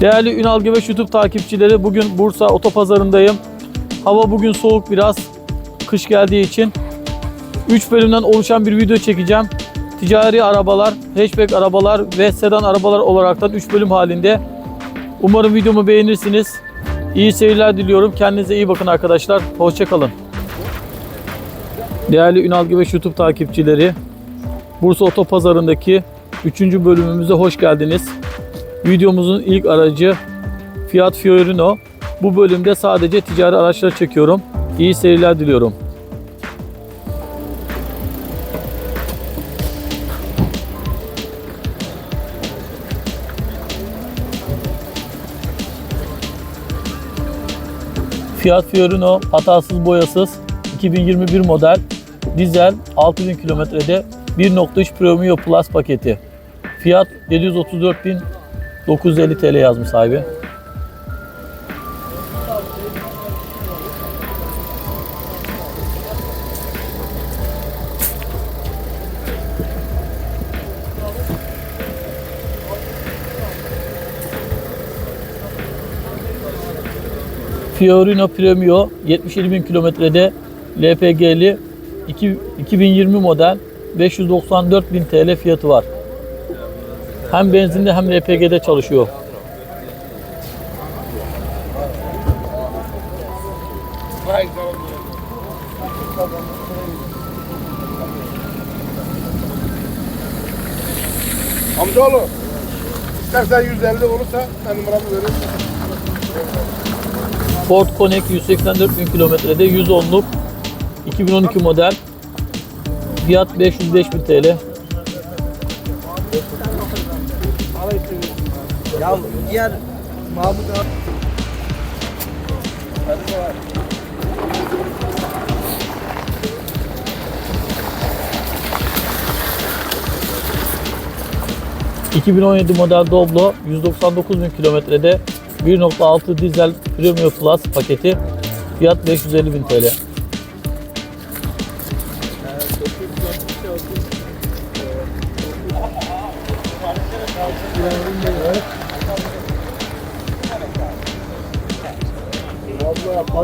Değerli Ünal Geveş YouTube takipçileri bugün Bursa Otopazarı'ndayım. Hava bugün soğuk biraz. Kış geldiği için 3 bölümden oluşan bir video çekeceğim. Ticari arabalar, hatchback arabalar ve sedan arabalar olaraktan 3 bölüm halinde. Umarım videomu beğenirsiniz. İyi seyirler diliyorum. Kendinize iyi bakın arkadaşlar. Hoşçakalın. Değerli Ünal Geveş YouTube takipçileri, Bursa Otopazarı'ndaki 3. bölümümüze hoş geldiniz. Videomuzun ilk aracı Fiat Fiorino. Bu bölümde sadece ticari araçları çekiyorum. İyi seyirler diliyorum. Fiat Fiorino hatasız boyasız 2021 model dizel 6000 kilometrede 1.3 Premium Plus paketi. Fiyat 734.950 TL yazmış sahibi. Fiorino Premio 77.000 kilometrede LPG'li 2 2020 model 594.000 TL fiyatı var. Hem benzinli hem LPG'de çalışıyor. Amcaoğlu. İstersen 150 olursa ben numaramı veririm. Ford Connect 184.000 kilometrede 110'luk 2012 model. Fiyat 505.000 TL. Ya diğer Mahmut abi. 2017 model Doblo 199.000 kilometrede 1.6 dizel Premium Plus paketi. Fiyat 550.000 TL.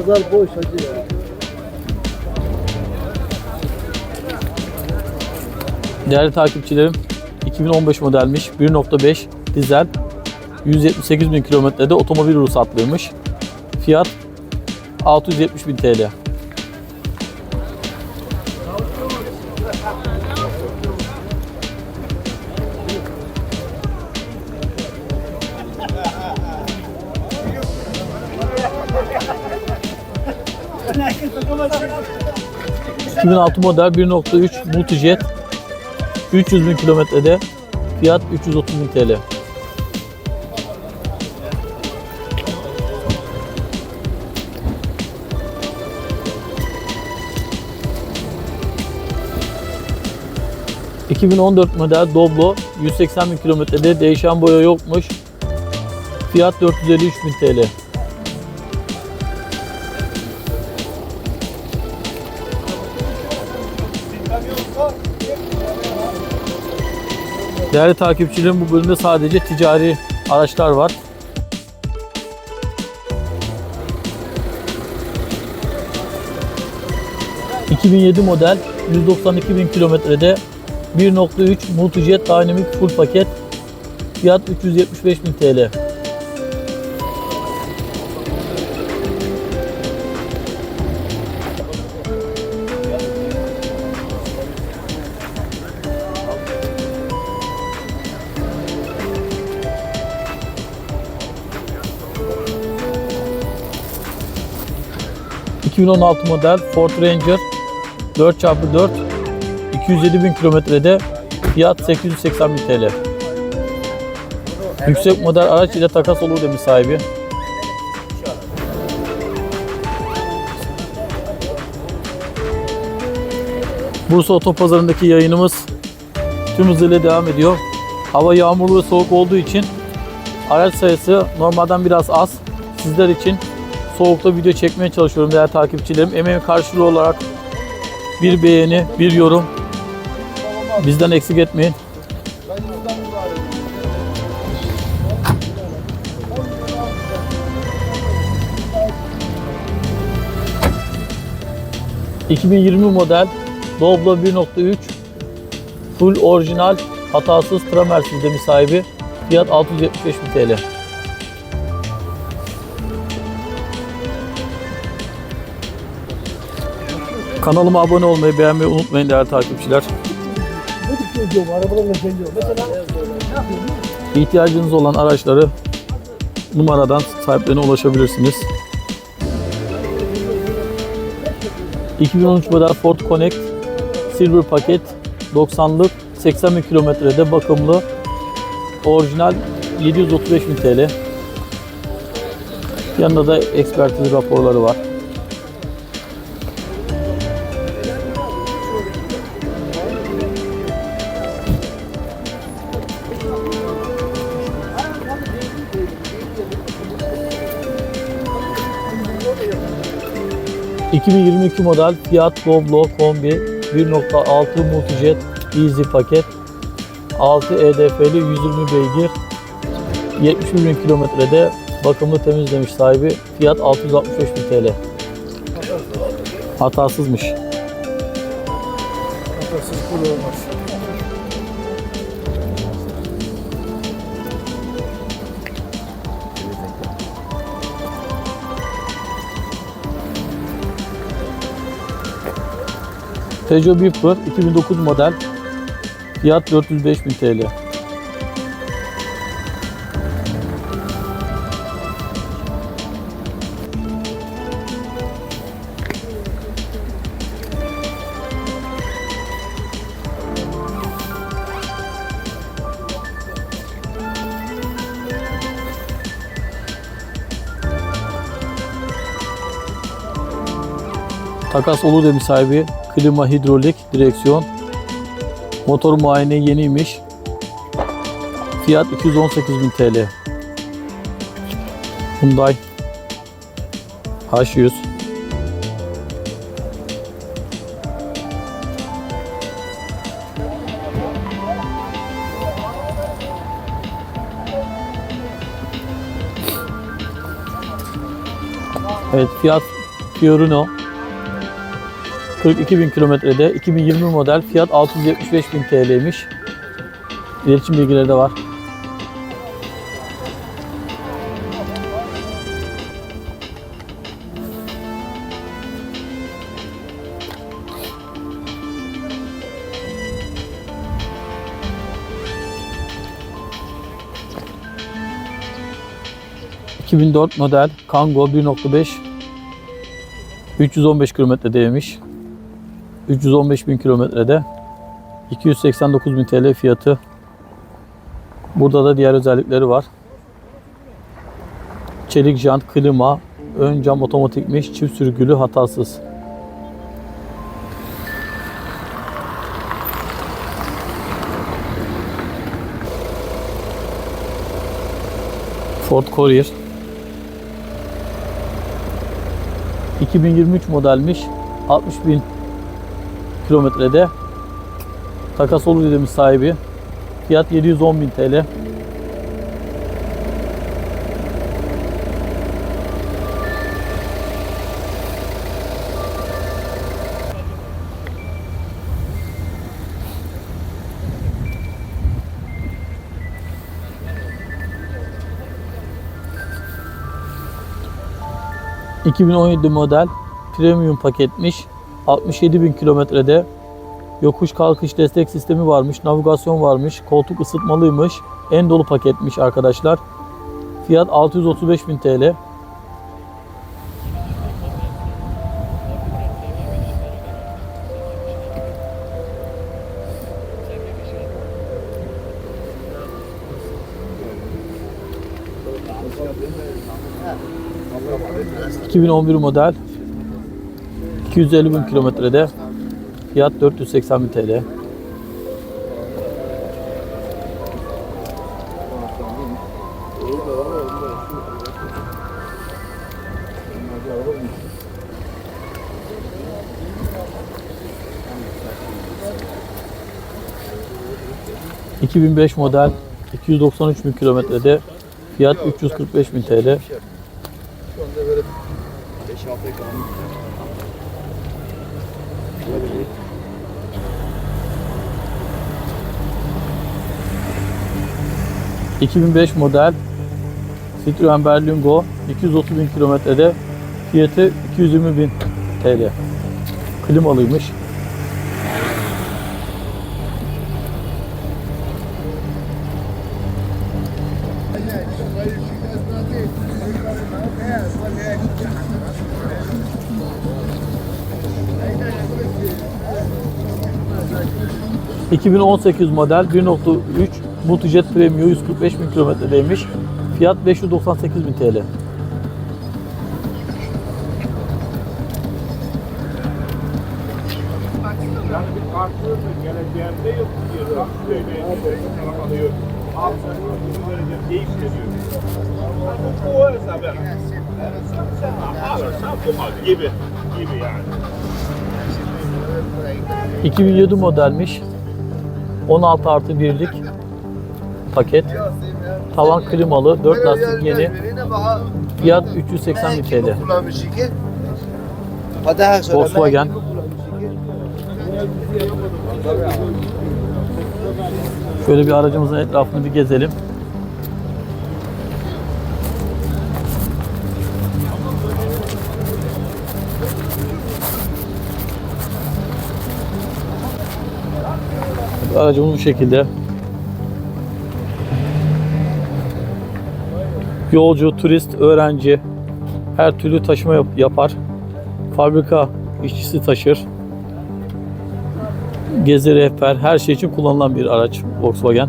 Pazar boş hacı ya. Değerli takipçilerim 2015 modelmiş 1.5 dizel 178 bin kilometrede otomobil ruhsatlıymış. Fiyat 670 bin TL. ...2006 model 1.3 Multijet 300 bin kilometrede fiyat 330 bin TL. ...2014 model Doblo 180 bin kilometrede değişen boya yokmuş. Fiyat 453 bin TL. Değerli takipçilerim bu bölümde sadece ticari araçlar var. ...2007 model 192 bin kilometrede 1.3 Multijet Dynamic Full paket fiyat 375 bin TL. ...2016 model Ford Ranger 4x4 207 bin kilometrede fiyat 880 bin TL. Yüksek model araç ile takas olur demiş sahibi. Bursa Otopazarı'ndaki yayınımız tüm hızıyla devam ediyor. Hava yağmurlu ve soğuk olduğu için araç sayısı normalden biraz az. Sizler için soğukta video çekmeye çalışıyorum değerli takipçilerim. Emeğim karşılığı olarak bir beğeni, bir yorum bizden eksik etmeyin. ...2020 model Doblo 1.3 Full orijinal hatasız tramersiz demiş sahibi. Fiyat 675 TL. Kanalıma abone olmayı, beğenmeyi unutmayın değerli takipçiler. İhtiyacınız olan araçları numaradan sahiplerine ulaşabilirsiniz. 2013 model Ford Connect Silver paket 90'lık 80 bin kilometrede bakımlı orijinal 735 bin TL. Yanında da ekspertiz raporları var. ...2022 model Fiat Doblo Kombi 1.6 Multijet Easy paket 6 EDF'li 120 beygir 71 bin kilometrede bakımlı temizlemiş sahibi fiyat 665 bin TL. Hatasızmış. Hatasız kul olmaz. Peugeot Viper 2009 model fiyat 405 bin TL. Takas olur demiş sahibi. Klima, hidrolik, direksiyon. Motor muayene yeniymiş. Fiyat 218.000 TL. Hyundai H100 Evet fiyat Fiorino 42 bin kilometrede 2020 model fiyat 675 bin TL'ymiş. İletişim bilgileri de var. ...2004 model Kangoo 1.5 315 kilometredeymiş. 315 bin kilometrede 289 bin TL fiyatı. Burada da diğer özellikleri var. Çelik jant, klima, ön cam otomatikmiş, çift sürgülü, hatasız. Ford Courier 2023 modelmiş 60 bin kilometrede. Takas olur dediğimiz sahibi. Fiyat 710 bin TL ...2017 model premium paketmiş. 67 bin kilometrede yokuş kalkış destek sistemi varmış, navigasyon varmış, koltuk ısıtmalıymış, en dolu paketmiş arkadaşlar. Fiyat 635 bin TL. ...2011 model 250 bin kilometrede fiyat 480 bin TL. ...2005 model 293 bin kilometrede fiyat 345 bin TL. Şu anda böyle 5-6 ekonomik ...2005 model Citroen Berlingo 230 bin kilometrede fiyatı 220 bin TL. Klimalıymış. ...2018 model 1.3 Multijet Premium 145 bin kilometredeymiş. Fiyat 598 bin TL. Yani bir yok diyor. Bak böyle alıyor. Hesabı. Alırsan bu gibi. Gibi yani. 2007 modelmiş. 16 artı 1'lik paket. Tavan klimalı, 4 lastik yeni. Fiyat 380 bin TL. Volkswagen. Şöyle bir aracımızın etrafını bir gezelim. Aracımız bu şekilde. Yolcu, turist, öğrenci her türlü taşıma yap- yapar. Fabrika işçisi taşır. Gezi rehber her şey için kullanılan bir araç Volkswagen.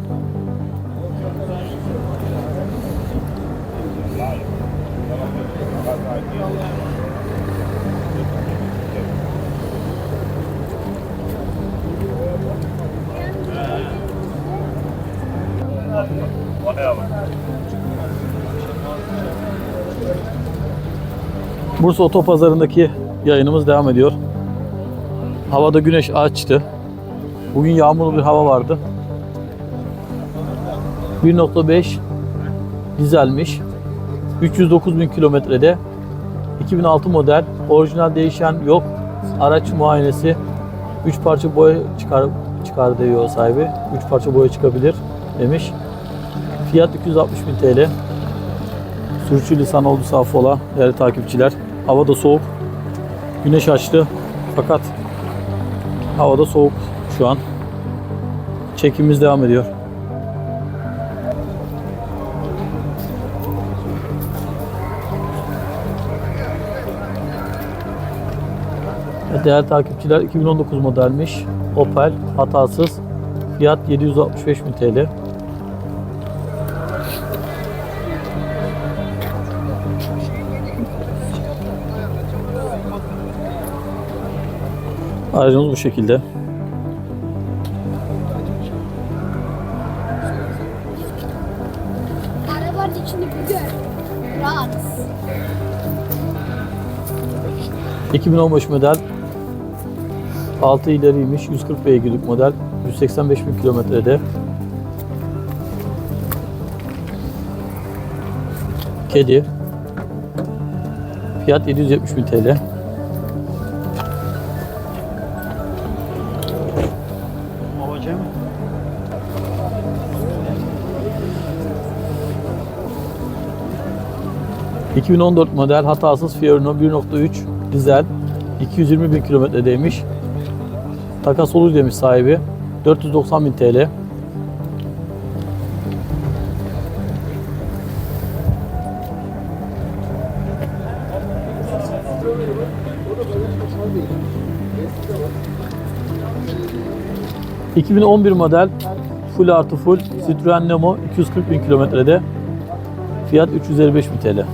Bursa Otopazarı'ndaki yayınımız devam ediyor. Havada güneş açtı. Bugün yağmurlu bir hava vardı. 1.5 dizelmiş. 309 bin kilometrede. 2006 model. Orijinal değişen yok. Araç muayenesi. 3 parça boya çıkar, çıkar diyor sahibi. 3 parça boya çıkabilir demiş. Fiyat 260 bin TL. Sürçülisan oldu affola değerli takipçiler. Hava da soğuk. Güneş açtı. Fakat havada soğuk şu an. Çekimimiz devam ediyor. Değerli takipçiler 2019 modelmiş. Opel hatasız. Fiyat 765 bin TL. Aracımız bu şekilde. Arabanın içini bir gör. Rahat. 2015 model 6 ileriymiş 140 beygirlik model 185 bin kilometrede kedi fiyat 770 bin TL 2014 model hatasız Fiorino 1.3 dizel 220 bin kilometredeymiş takas olur demiş sahibi 490 bin TL ...2011 model... ...full artı full... ...Citroen Nemo 240 bin kilometrede... ...fiyat 355 bin TL.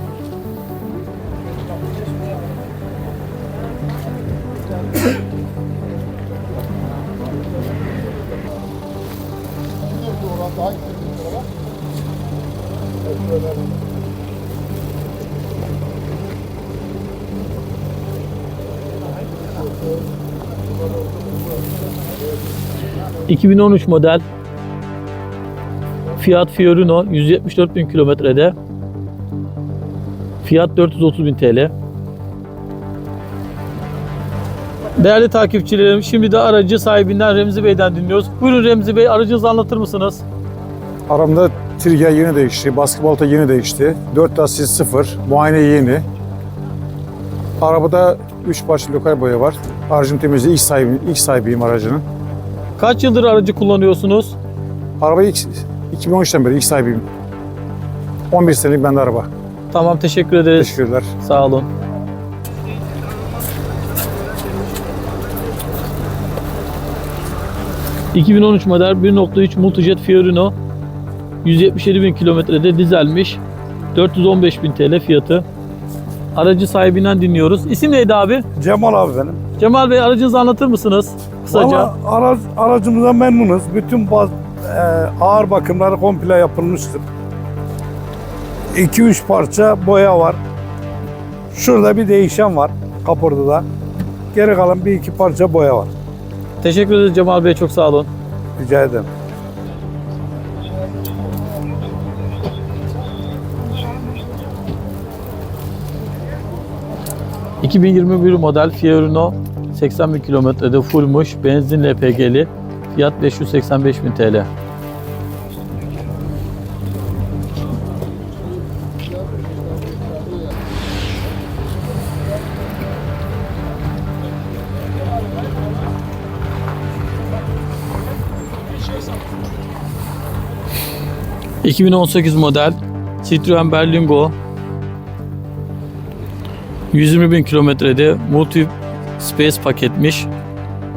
...2013 model... ...Fiat Fiorino 174 bin kilometrede... ...fiyat 430 bin TL. Değerli takipçilerim şimdi de aracı sahibinden Remzi Bey'den dinliyoruz. Buyurun Remzi Bey aracınızı anlatır mısınız? Aramda trigger yeni değişti, baskı balta yeni değişti. 4 lastik sıfır, muayene yeni. Arabada 3 parça lokal boya var. Aracın temizliği ilk, sahibi, ilk sahibiyim aracının. Kaç yıldır aracı kullanıyorsunuz? Arabayı ilk, 2013'ten beri ilk sahibiyim. 11 senelik bende araba. Tamam teşekkür ederiz. Teşekkürler. Sağ olun. ...2013 model 1.3 Multijet Fiorino... ...177 bin kilometrede dizelmiş... ...415 bin TL fiyatı... ...aracı sahibinden dinliyoruz. İsim neydi abi? Cemal abi benim. Cemal Bey aracınızı anlatır mısınız? Kısaca. Valla araç, aracımıza memnunuz. Bütün baz, e, ağır bakımları komple yapılmıştır. 2-3 parça boya var. Şurada bir değişen var kaportada. Geri kalan bir iki parça boya var. Teşekkür ederiz Cemal Bey çok sağ olun. Rica ederim. ...2021 model Fiorino... ...80 bin kilometrede fullmuş... ...benzin LPG'li... ...fiyat 585 bin TL. ...2018 model... ...Citroen Berlingo... 120 bin kilometrede multi space paketmiş.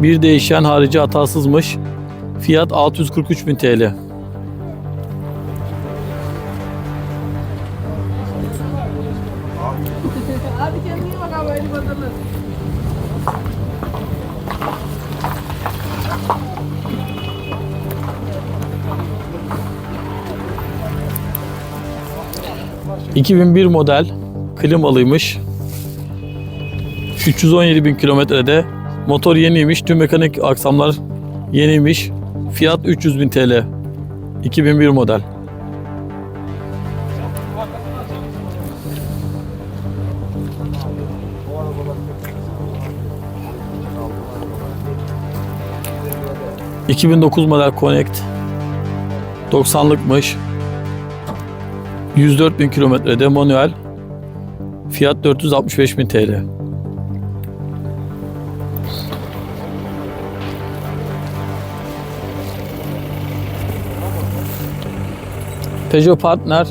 Bir değişen harici hatasızmış. Fiyat 643 bin TL. ...2001 model klimalıymış. 317 bin kilometrede motor yeniymiş, tüm mekanik aksamlar yeniymiş. Fiyat 300 bin TL. 2001 model. ...2009 model Connect... ...90'lıkmış... ...104 bin kilometrede manuel... ...fiyat 465 bin TL. Peugeot Partner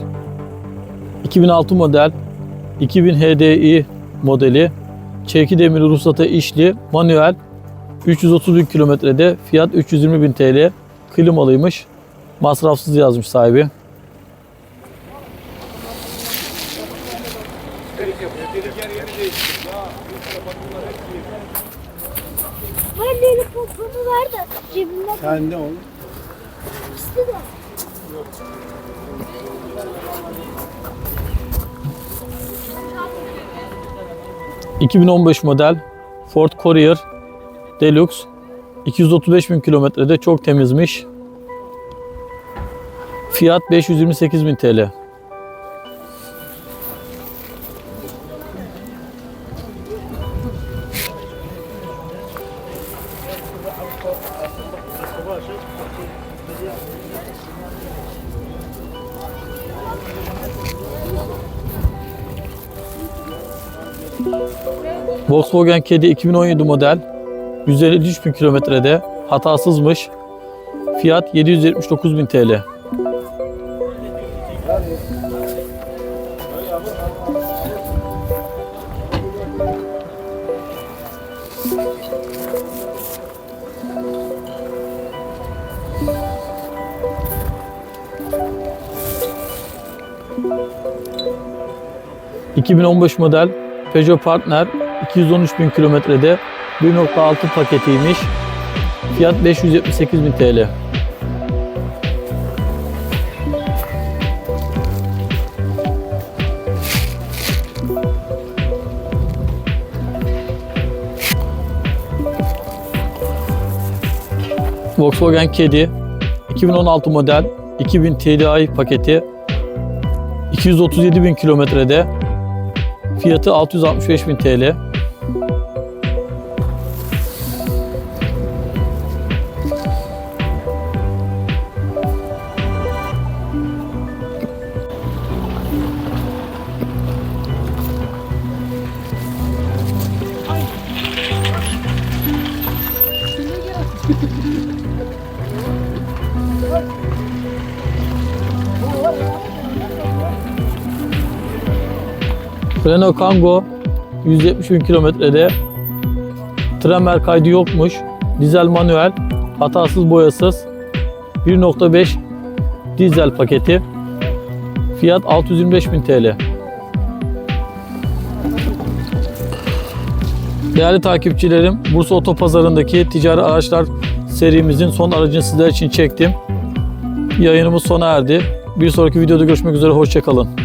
2006 model 2000 HDI modeli çeki demir ruhsata işli manuel 330 bin kilometrede fiyat 320 bin TL klimalıymış masrafsız yazmış sahibi. 2015 model Ford Courier Deluxe 235 bin kilometrede çok temizmiş. Fiyat 528 bin TL. Volkswagen Caddy 2017 model 153 bin kilometrede hatasızmış. Fiyat 779 bin TL. ...2015 model Peugeot Partner 213 bin kilometrede 1.6 paketiymiş. Fiyat 578 bin TL. Volkswagen Caddy 2016 model 2000 TDI paketi 237 bin kilometrede Fiyatı 665 bin TL. Renault Kangoo 170 bin kilometrede. Tremer kaydı yokmuş. Dizel manuel, hatasız boyasız. 1.5 dizel paketi. Fiyat 625 bin TL. Değerli takipçilerim, Bursa Otopazarı'ndaki ticari araçlar serimizin son aracını sizler için çektim. Yayınımız sona erdi. Bir sonraki videoda görüşmek üzere, hoşçakalın.